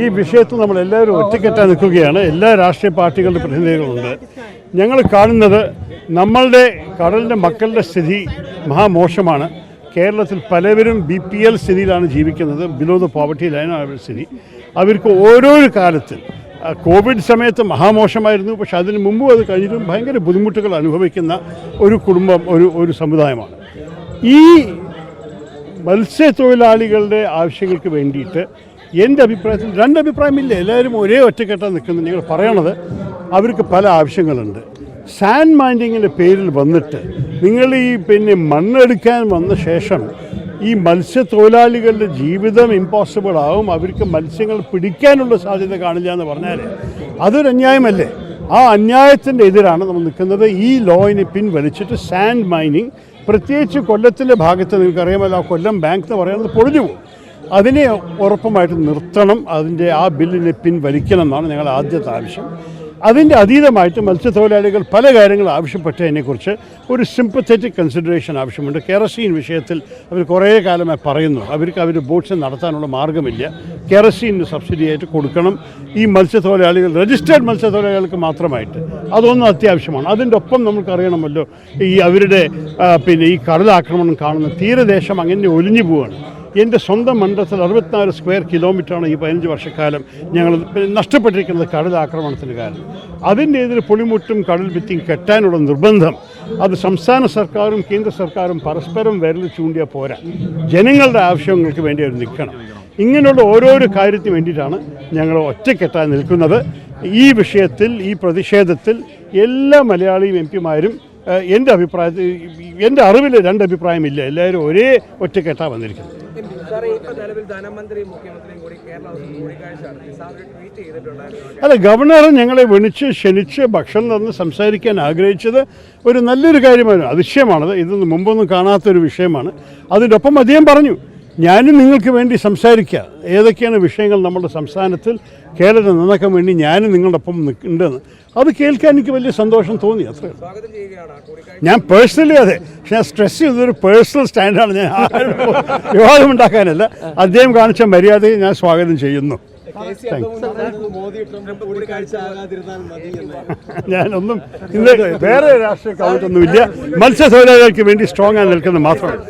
ഈ വിഷയത്തിൽ നമ്മൾ എല്ലാവരും ഒറ്റക്കെട്ടാൻ നിൽക്കുകയാണ്. എല്ലാ രാഷ്ട്രീയ പാർട്ടികളുടെ പ്രതിനിധികളുണ്ട്. ഞങ്ങൾ കാണുന്നത് നമ്മളുടെ കടലിന്റെ മക്കളുടെ സ്ഥിതി മഹാമോശമാണ്. കേരളത്തിൽ പലവരും ബി പി എൽ സ്ഥിതിയിലാണ് ജീവിക്കുന്നത്. ബിലോ ദ പോവർട്ടി ലൈനാണ് അവരുടെ സ്ഥിതി. അവർക്ക് ഓരോ കാലത്തിൽ കോവിഡ് സമയത്ത് മഹാമോശമായിരുന്നു. പക്ഷെ അതിന് മുമ്പും അത് കഴിഞ്ഞിട്ടും ഭയങ്കര ബുദ്ധിമുട്ടുകൾ അനുഭവിക്കുന്ന ഒരു കുടുംബം ഒരു ഒരു സമുദായമാണ്. ഈ മത്സ്യത്തൊഴിലാളികളുടെ ആവശ്യങ്ങൾക്ക് വേണ്ടിയിട്ട് എന്റെ അഭിപ്രായത്തിൽ രണ്ട് അഭിപ്രായമില്ല? എല്ലാവരും ഒരേ ഒറ്റക്കെട്ടാണ് നിൽക്കുന്നത്. നിങ്ങൾ പറയണത് അവർക്ക് പല ആവശ്യങ്ങളുണ്ട്. സാൻഡ് മൈൻഡിങ്ങിന്റെ പേരിൽ വന്നിട്ട് നിങ്ങൾ ഈ പിന്നെ മണ്ണെടുക്കാൻ വന്ന ശേഷം ഈ മത്സ്യത്തൊഴിലാളികളുടെ ജീവിതം ഇമ്പോസിബിൾ ആവും. അവർക്ക് മത്സ്യങ്ങൾ പിടിക്കാനുള്ള സാധ്യത കാണില്ല എന്ന് പറഞ്ഞാൽ അതൊരു അന്യായമല്ലേ? ആ അന്യായത്തിന്റെ എതിരാണ് നമ്മൾ നിൽക്കുന്നത്. ഈ ലോയിനെ പിൻവലിച്ചിട്ട് സാൻഡ് മൈനിങ് പ്രത്യേകിച്ച് കൊല്ലത്തിന്റെ ഭാഗത്ത് നിങ്ങൾക്കറിയാമല്ലോ ആ കൊല്ലം ബാങ്ക് എന്ന് പറയുന്നത് പൊളിഞ്ഞു പോകും അതിനെ ഉറപ്പുമായിട്ട് നിർത്തണം. അതിന്റെ ആ ബില്ലിനെ പിൻവലിക്കണം എന്നാണ് ഞങ്ങളുടെ ആദ്യത്തെ ആവശ്യം. അതിന്റെ അതീതമായിട്ട് മത്സ്യത്തൊഴിലാളികൾ പല കാര്യങ്ങൾ ആവശ്യപ്പെട്ടതിനെക്കുറിച്ച് ഒരു സിമ്പത്തറ്റിക് കൺസിഡറേഷൻ ആവശ്യമുണ്ട്. കെറസീൻ വിഷയത്തിൽ അവർ കുറേ കാലമായി പറയുന്നു. അവർക്ക് അവർ ബോട്ട്സ് നടത്താനുള്ള മാർഗമില്ല. സബ്സിഡി ആയിട്ട് കൊടുക്കണം. ഈ മത്സ്യത്തൊഴിലാളികൾ രജിസ്റ്റേഡ് മത്സ്യത്തൊഴിലാളികൾക്ക് മാത്രമായിട്ട്. അതൊന്നും അത്യാവശ്യമാണ്. അതിന്റെ ഒപ്പം നമുക്കറിയണമല്ലോ ഈ അവരുടെ പിന്നെ ഈ കടലാക്രമണം കാണുന്ന തീരദേശം അങ്ങനെ ഒലിഞ്ഞു പോവുകയാണ് എന്റെ സ്വന്തം മണ്ഡലത്തിൽ അറുപത്തിനാല് സ്ക്വയർ കിലോമീറ്ററാണ് ഈ പതിനഞ്ച് വർഷക്കാലം ഞങ്ങൾ നഷ്ടപ്പെട്ടിരിക്കുന്നത് കടൽ ആക്രമണത്തിന് കാരണം. അതിന്റെ എതിരെ പൊളിമുട്ടും കടൽ ഭിത്തിയും കെട്ടാനുള്ള നിർബന്ധം. അത് സംസ്ഥാന സർക്കാരും കേന്ദ്ര സർക്കാരും പരസ്പരം വിരൽ ചൂണ്ടിയാൽ പോരാ. ജനങ്ങളുടെ ആവശ്യങ്ങൾക്ക് വേണ്ടി അവർ നിൽക്കണം. ഇങ്ങനെയുള്ള ഓരോരോ കാര്യത്തിന് വേണ്ടിയിട്ടാണ് ഞങ്ങൾ ഒറ്റക്കെട്ടായി നിൽക്കുന്നത്. ഈ വിഷയത്തിൽ ഈ പ്രതിഷേധത്തിൽ എല്ലാ മലയാളിയും എം പിമാരും എന്റെ അഭിപ്രായത്തിൽ എന്റെ അറിവിൽ രണ്ട് അഭിപ്രായമില്ല. എല്ലാവരും ഒരേ ഒറ്റക്കെട്ടാണ് വന്നിരിക്കുന്നത്. അല്ല ഗവർണർ ഞങ്ങളെ വിളിച്ച് ക്ഷണിച്ച് ഭക്ഷണം തന്ന് സംസാരിക്കാൻ ആഗ്രഹിച്ചത് ഒരു നല്ലൊരു കാര്യമായിരുന്നു അതിശയമാണത്. ഇതൊന്നും മുമ്പൊന്നും കാണാത്തൊരു വിഷയമാണ്. അതിന്റെ ഒപ്പം അദ്ദേഹം പറഞ്ഞു ഞാനും നിങ്ങൾക്ക് വേണ്ടി സംസാരിക്കുക. ഏതൊക്കെയാണ് വിഷയങ്ങൾ നമ്മുടെ സംസ്ഥാനത്തിൽ? കേരളത്തെ നന്നാക്കാൻ വേണ്ടി ഞാനും നിങ്ങളുടെ ഒപ്പം നിൽക്കുന്നുണ്ടെന്ന് അത് കേൾക്കാൻ എനിക്ക് വലിയ സന്തോഷം തോന്നി അത്രേ ഞാൻ പേഴ്സണലി അതെ പക്ഷെ ഞാൻ സ്ട്രെസ് ചെയ്തൊരു പേഴ്സണൽ സ്റ്റാൻഡാണ് ഞാൻ വിവാദം ഉണ്ടാക്കാനല്ല. അദ്ദേഹം കാണിച്ച മര്യാദയെ ഞാൻ സ്വാഗതം ചെയ്യുന്നു. ഞാനൊന്നും ഇന്ന് വേറെ രാഷ്ട്രീയ കൗണ്ടൊന്നുമില്ല മത്സ്യത്തൊഴിലാളികൾക്ക് വേണ്ടി സ്ട്രോങ് ആയി നിൽക്കുന്നത് മാത്രമാണ്